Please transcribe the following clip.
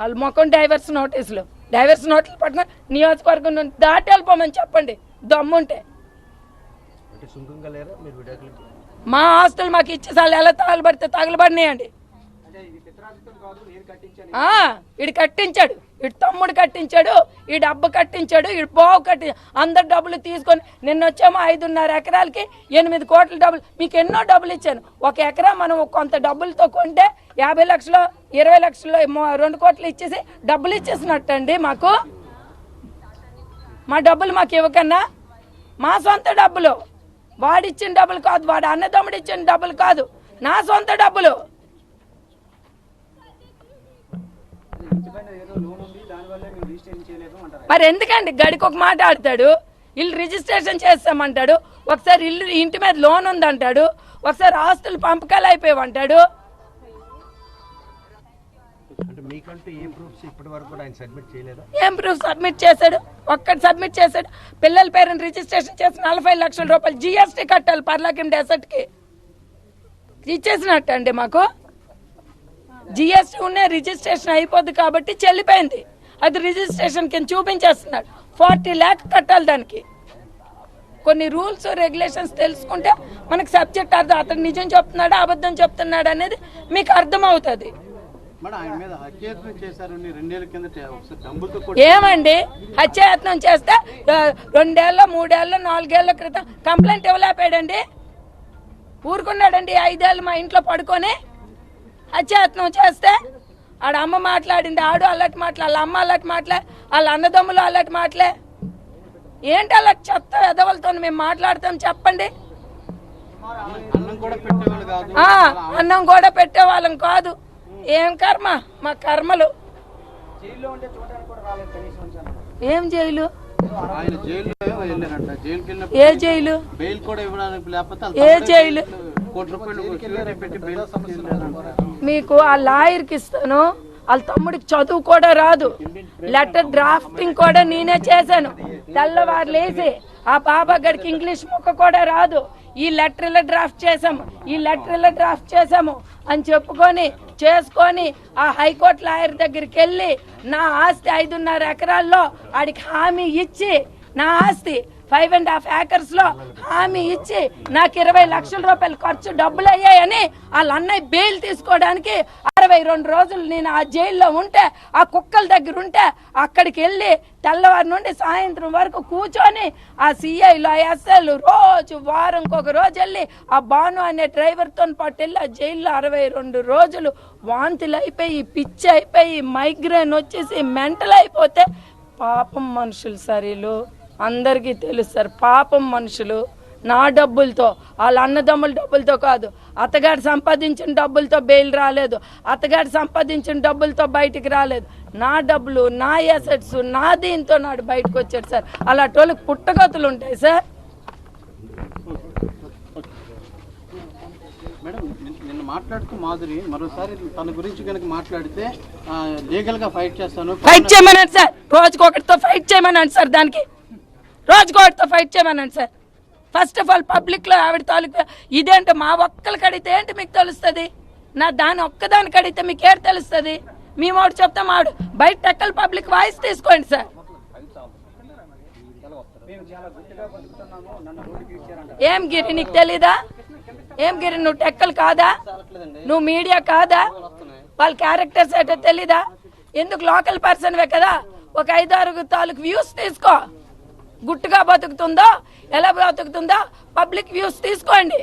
వాళ్ళు మొక్కం డైవర్స్ నోటీసులు డైవర్స్ నోటీసులు పట్టుకొని నియోజకవర్గం నుండి దాటి వెళ్ళిపోమని చెప్పండి. దమ్ముంటే. మా ఆస్తులు మాకు ఇచ్చేసి వాళ్ళు ఎలా తగలబడితే తగలబడినాయండి ఇడు కట్టించాడు. ఇటు తమ్ముడు కట్టించాడు ఈ డబ్బు కట్టించాడు ఇడు బావు కట్టి అందరు డబ్బులు తీసుకొని నిన్న వచ్చేమో ఐదున్నర ఎకరాలకి ఎనిమిది కోట్ల డబ్బులు. మీకు ఎన్నో డబ్బులు ఇచ్చాను. ఒక ఎకరా మనం కొంత డబ్బులతో కొంటే యాభై లక్షలు ఇరవై లక్షలు రెండు కోట్లు ఇచ్చేసి డబ్బులు ఇచ్చేసినట్టండి మాకు. మా డబ్బులు మాకు ఇవ్వకన్నా. మా సొంత డబ్బులు. వాడిచ్చిన డబ్బులు కాదు వాడు అన్నదమ్ముడు ఇచ్చిన డబ్బులు కాదు. నా సొంత డబ్బులు. మరి ఎందుకండి? గడికి ఒక మాట ఆడతాడు ఇల్లు రిజిస్ట్రేషన్ చేస్తామంటాడు ఒకసారి ఇల్లు ఇంటి మీద లోన్ ఉందంటాడు ఒకసారి ఆస్తులు పంపకాలు మీకంటూ ఏ ప్రూఫ్ సబ్మిట్ చేశాడు? ఒక్కటి సబ్మిట్ చేశాడు. పిల్లల పేరుని రిజిస్ట్రేషన్ చేసి నలభై లక్షల రూపాయలు జిఎస్టీ కట్టాలి పర్లాకిం డెసర్ట్కి ఇచ్చేసినట్టు అండి మాకు. జిఎస్టీ ఉన్న రిజిస్ట్రేషన్ అయిపోద్ది కాబట్టి చెల్లిపోయింది. అది రిజిస్ట్రేషన్ కింద చూపించేస్తున్నాడు. ఫార్టీ ల్యాక్ కట్టాలి దానికి. కొన్ని రూల్స్ రెగ్యులేషన్స్ తెలుసుకుంటే మనకు సబ్జెక్ట్ అర్థం అతను నిజం చెప్తున్నాడా అబద్ధం చెప్తున్నాడు అనేది మీకు అర్థమవుతుంది. ఏమండి? హత్యాయత్నం చేస్తే రెండేళ్ళ మూడేళ్ళ నాలుగేళ్ళ క్రితం కంప్లైంట్ ఇవ్వలేపాడండి? ఊరుకున్నాడండి ఐదేళ్ళు మా ఇంట్లో పడుకొని? హత్యాయత్నం చేస్తే ఆడ అమ్మ మాట్లాడింది ఆడు అల్లటి మాటలు వాళ్ళ అమ్మ అల్లటి మాటలే వాళ్ళ అన్నదమ్ములు అల్లటి మాటలే ఏంటి అలా చెత్త ఎదవలతో మేము మాట్లాడతాం చెప్పండి? అన్నం కూడా పెట్టేవాళ్ళు కాదు. ఏం కర్మ? మా కర్మలు. ఏం జైలు? ఏ జైలు? ఏ జైలు? మీకు ఆ లాయర్కి ఇస్తాను. వాళ్ళ తమ్ముడికి చదువు కూడా రాదు. లెటర్ డ్రాఫ్టింగ్ కూడా నేనే చేశాను. తెల్లవారు లేచి ఆ బాబా గడికి ఇంగ్లీష్ ముక్క కూడా రాదు. ఈ లెటర్లో డ్రాఫ్ట్ చేసాము ఈ లెటర్లో డ్రాఫ్ట్ చేసాము అని చెప్పుకొని చేసుకొని ఆ హైకోర్టు లాయర్ దగ్గరికి వెళ్ళి నా ఆస్తి ఐదున్నర ఎకరాల్లో ఆడికి హామీ ఇచ్చి నా ఆస్తి ఫైవ్ అండ్ హాఫ్ ఏకర్స్లో హామీ ఇచ్చి నాకు ఇరవై లక్షల రూపాయలు ఖర్చు డబ్బులు అయ్యాయని వాళ్ళ అన్నయ్య బెయిల్ తీసుకోవడానికి అరవై రెండు రోజులు నేను ఆ జైల్లో ఉంటే ఆ కుక్కల దగ్గర ఉంటే అక్కడికి వెళ్ళి తెల్లవారి నుండి సాయంత్రం వరకు కూర్చొని ఆ సిఐలు ఆ ఎస్ఐలు రోజు వారంకొక ఒక రోజు వెళ్ళి ఆ బాను అనే డ్రైవర్తో పాటు వెళ్ళి ఆ జైల్లో అరవై రెండు రోజులు వాంతులు అయిపోయి పిచ్చి అయిపోయి మైగ్రేన్ వచ్చేసి మెంటల్ అయిపోతే పాపం మనుషులు సరీలు అందరికీ తెలుస్తారు పాపం మనుషులు నా డబ్బులతో వాళ్ళ అన్నదమ్ముల డబ్బులతో కాదు అత్తగాడు సంపాదించిన డబ్బులతో బెయిల్ రాలేదు అత్తగాడు సంపాదించిన డబ్బులతో బయటికి రాలేదు. నా డబ్బులు నా ఎసెట్స్ నా దీంతో నాడు బయటకు వచ్చాడు సార్. అలాంటి వాళ్ళకి పుట్టగతులు ఉంటాయి సార్. మేడం నిన్న- నిన్న మాట్లాడుతూ మాధురి మరోసారి తన గురించి కనుక మాట్లాడితే లీగల్గా ఫైట్ చేస్తాను. ఫైట్ చేయమనండి సార్. రోజుకొకటితో ఫైట్ చేయమనండి సార్ దానికి. రోజుకొకటితో ఫైట్ చేయమనండి సార్. ఫస్ట్ ఆఫ్ ఆల్ పబ్లిక్లో ఆవిడ తాలూకు ఇదేంటి మా ఒక్కరికి అడిగితే ఏంటి మీకు తెలుస్తుంది? నా దాని ఒక్కదానికి అడిగితే మీకు ఏడు తెలుస్తుంది? మేము ఆవిడ చెప్తాం ఆవిడ బయట టెక్కల్ పబ్లిక్ వాయిస్ తీసుకోండి సార్. ఏం గిరి నీకు తెలీదా? ఏం గిరి నువ్వు టెక్కలు కాదా? నువ్వు మీడియా కాదా? వాళ్ళ క్యారెక్టర్స్ ఏంటో తెలీదా? ఎందుకు లోకల్ పర్సన్వే కదా? ఒక ఐదారు తాలూకు వ్యూస్ తీసుకో. గుట్టుగా బతుకుతుందో ఎలా బతుకుతుందో పబ్లిక్ వ్యూస్ తీసుకోండి.